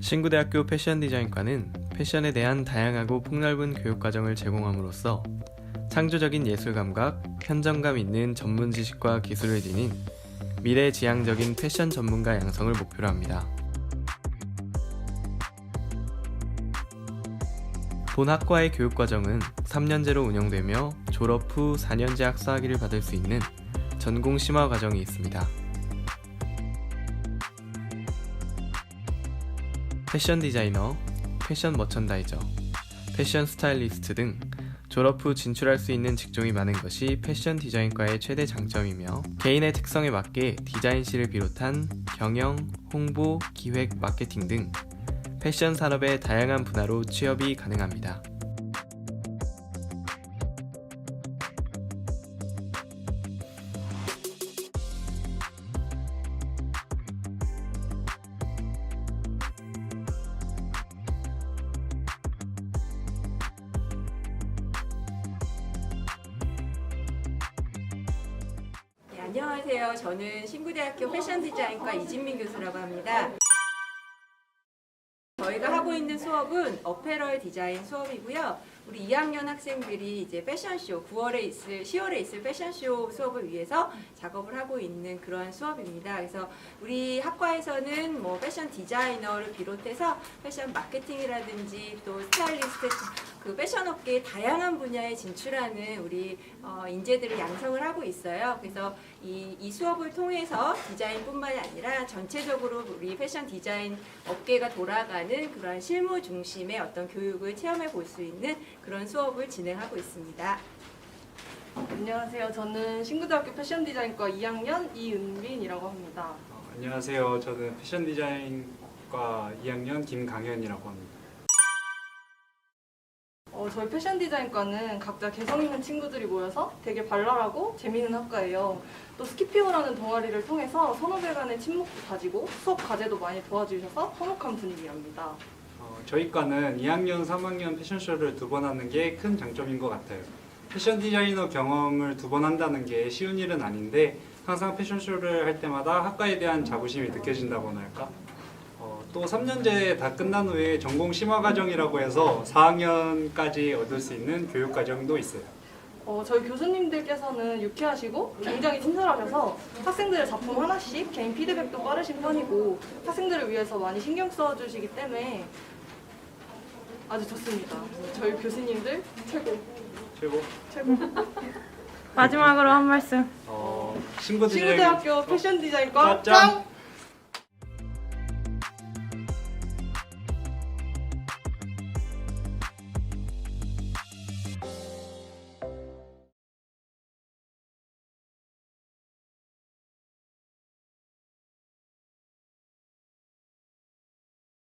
신구대학교 패션 디자인과는 패션에 대한 다양하고 폭넓은 교육 과정을 제공함으로써 창조적인 예술 감각, 현정감 있는 전문 지식과 기술을 지닌 미래 지향적인 패션 전문가 양성을 목표로 합니다. 본 학과의 교육 과정은 3년제로 운영되며 졸업 후 4년제 학사학위를 받을 수 있는 전공 심화 과정이 있습니다. 패션 디자이너, 패션 머천다이저, 패션 스타일리스트 등 졸업 후 진출할 수 있는 직종이 많은 것이 패션 디자인과의 최대 장점이며 개인의 특성에 맞게 디자인실을 비롯한 경영, 홍보, 기획, 마케팅 등 패션 산업의 다양한 분야로 취업이 가능합니다. 안녕하세요. 저는 신구대학교 패션 디자인과 이진민 교수라고 합니다. 저희가 하고 있는 수업은 어페럴 디자인 수업이고요. 우리 2학년 학생들이 이제 패션쇼 9월에 있을 10월에 있을 패션쇼 수업을 위해서 작업을 하고 있는 그러한 수업입니다. 그래서 우리 학과에서는 뭐 패션 디자이너를 비롯해서 패션 마케팅이라든지 또 스타일리스트 그 패션 업계의 다양한 분야에 진출하는 우리 어, 인재들을 양성을 하고 있어요. 그래서 이, 이 수업을 통해서 디자인뿐만이 아니라 전체적으로 우리 패션 디자인 업계가 돌아가는 그러한 실무 중심의 어떤 교육을 체험해 볼 수 있는 그런 수업을 진행하고 있습니다. 안녕하세요. 저는 신구대학교 패션 디자인과 2학년 이은빈이라고 합니다. 어, 안녕하세요. 저는 패션 디자인과 2학년 김강현이라고 합니다. 어, 저희 패션 디자인과는 각자 개성 있는 친구들이 모여서 되게 발랄하고 재미있는 학과예요. 또 스키피오라는 동아리를 통해서 선후배 간의 친목도 다지고 수업 과제도 많이 도와주셔서 화목한 분위기랍니다. 어, 저희 과는 2학년, 3학년 패션쇼를 두 번 하는 게 큰 장점인 것 같아요. 패션 디자이너 경험을 두 번 한다는 게 쉬운 일은 아닌데 항상 패션쇼를 할 때마다 학과에 대한 자부심이 느껴진다고나 할까? 어, 또 3년제 다 끝난 후에 전공 심화 과정이라고 해서 4학년까지 얻을 수 있는 교육 과정도 있어요. 어, 저희 교수님들께서는 유쾌하시고 굉장히 친절하셔서 학생들의 작품 하나씩 개인 피드백도 빠르신 편이고 학생들을 위해서 많이 신경 써주시기 때문에 아주 좋습니다. 저희 교수님들 최고, 최고. 최고. 마지막으로 한 말씀. 어, 신구 디자인 신구대학교 패션 디자인과 짱! 짱!